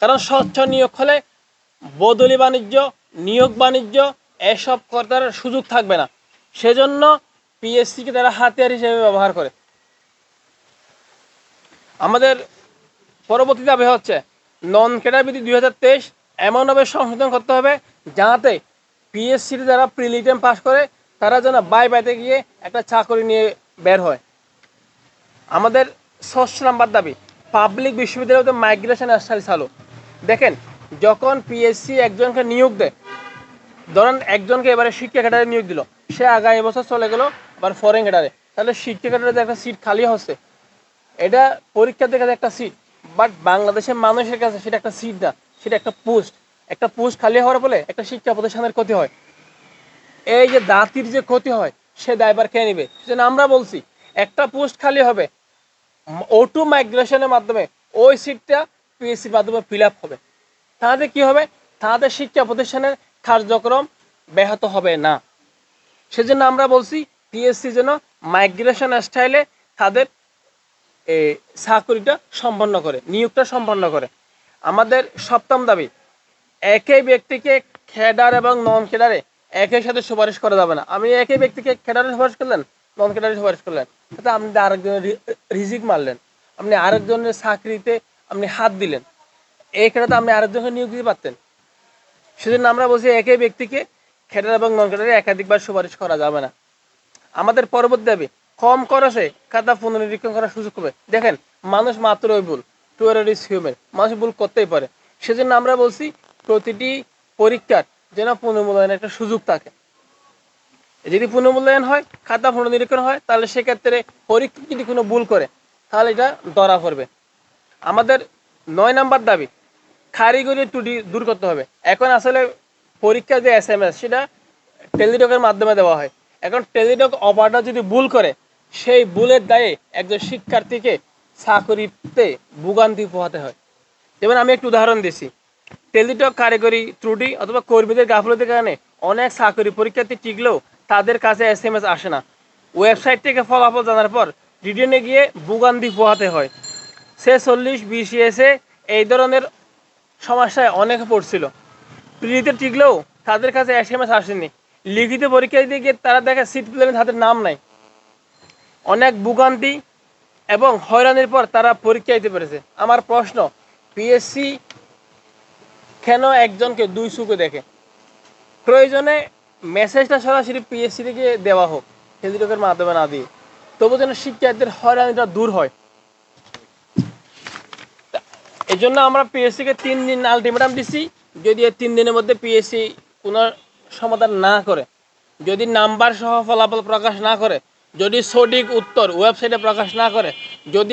কারণ স্বচ্ছ নিয়োগ হলে বদলি বাণিজ্য, নিয়োগ বাণিজ্য, এসব করার সুযোগ থাকবে না। সেজন্য পিএসসিকে তারা হাতিয়ার হিসেবে ব্যবহার করে। আমাদের পরবর্তী দাবি হচ্ছে, নন ক্যাডার বিধি দুই হাজার তেইশ এমনভাবে সংশোধন করতে হবে যাতে পিএসসিতে যারা প্রিলিটেম পাস করে, তারা যেন বাই বাইতে গিয়ে একটা চাকরি নিয়ে বের হয়। আমাদের ষষ্ঠ নাম্বার দাবি, পাবলিক বিশ্ববিদ্যালয়তে মাইগ্রেশন স্টাইল চালু। দেখেন, যখন পিএসসি একজনকে নিয়োগ দেয়, ধরেন একজনকে এবারে শিক্ষা ক্যাডারে নিয়োগ দিল, সে আগামী বছর চলে গেল, আবার ফরেন ক্যাডারে তাহলে শিক্ষা ক্যাডারে একটা সিট খালি হচ্ছে। এটা পরীক্ষা দেখা একটা সিট বাট বাংলাদেশের মানুষের কাছে সেটা একটা সিট না, সেটা একটা পোস্ট একটা পোস্ট খালি হওয়ার ফলে একটা শিক্ষা প্রতিষ্ঠানের ক্ষতি হয়। এই যে দাঁতির যে ক্ষতি হয়, সে দায়বার খেয়ে নিবে। সেজন্য আমরা বলছি, একটা পোস্ট খালি হবে। ওটু মাইগ্রেশনের মাধ্যমে ওই সিটটা পিএসসির মাধ্যমে ফিল হবে। তাহলে কি হবে? তাদের শিক্ষা প্রতিষ্ঠানের কার্যক্রম ব্যাহত হবে না। সেজন্য আমরা বলছি পিএসসি যেন মাইগ্রেশন স্টাইলে তাদের চাকরিটা সম্পন্ন করে, নিয়োগটা সম্পন্ন করে। আমাদের সপ্তম দাবি, একই ব্যক্তিকে খেডার এবং নন খেডারে একই সাথে সুপারিশ করা যাবে না। আমি একই ব্যক্তিকে খেডারে সুপারিশ করলেন নন খেডারে সুপারিশ করলেন। তাতে আপনি আরেকজনের রিজিক মারলেন। আপনি আরেকজনের চাকরিতে আপনি হাত দিলেন। এই ক্ষেত্রে আপনি আরেকজনকে নিয়োগ দিতে পারতেন। সেজন্য আমরা বলছি একই ব্যক্তিকে খেডার এবং নন খেডারে একাধিকবার সুপারিশ করা যাবে না। আমাদের পরবর্তী দাবি, কম খরচে খাতা পুনর্নিরীক্ষণ করার সুযোগ হবে। দেখেন, মানুষ মাত্রই ভুল টুয়ার ইজ হিউম্যান মানুষ ভুল করতেই পারে। সেজন্য আমরা বলছি প্রতিটি পরীক্ষার যেন পুনর্মূল্যায়নের একটা সুযোগ থাকে। যদি পুনর্মূল্যায়ন হয়, খাতা পুনর্নিরীক্ষণ হয়, তাহলে সেক্ষেত্রে পরীক্ষা যদি কোনো ভুল করে, তাহলে এটা ধরা পড়বে। আমাদের নয় নাম্বার দাবি, কারিগরি ত্রুটি দূর করতে হবে। এখন আসলে পরীক্ষার যে এস এম এস সেটা টেলিটকের মাধ্যমে দেওয়া হয়। এখন টেলিডক অপারেটর যদি ভুল করে, সেই ভুলের দায়ে একজন শিক্ষার্থীকে চাকরিতে ভোগান্তি পোহাতে হয়। যেমন আমি একটু উদাহরণ দিছি টেলিটক কারিগরি ত্রুটি অথবা কর্মীদের গাফলতির কারণে অনেক চাকরি পরীক্ষার্থী টিকলেও তাদের কাছে এস এম এস আসে না। ওয়েবসাইট থেকে ফলাফল জানার পর রিটেনে গিয়ে ভোগান্তি পোহাতে হয়। সে চল্লিশ বিসিএসে এই ধরনের সমস্যায় অনেকে পড়ছিল। প্রিলিতে টিকলেও তাদের কাছে এস এম এস আসেনি। লিখিত পরীক্ষা দিতে গিয়ে তারা দেখে সিট প্লেনে তাদের নাম নাই। অনেক ভোগান্তি এবং হয়রানির পর তারা পরীক্ষা দিতে পেরেছে। আমার প্রশ্ন পিএসসি কেন একজনকে দুই চুকে দেখে? প্রয়োজনে মেসেজটা সরাসরি পিএসসি থেকে দেওয়া হোক। ফেসবুকের মাধ্যমে না দিয়ে। তবু যেন শিক্ষার্থীদের হয়রানিটা দূর হয়। এই জন্য আমরা পিএসসিকে তিন দিন আলটিমেটাম দিছি। যদি এই তিন দিনের মধ্যে পিএসসি কোনো সমাধান না করে, যদি নাম্বার সহ ফলাফল প্রকাশ না করে, যদি সঠিক উত্তর ওয়েবসাইটে প্রকাশ না করে, যদি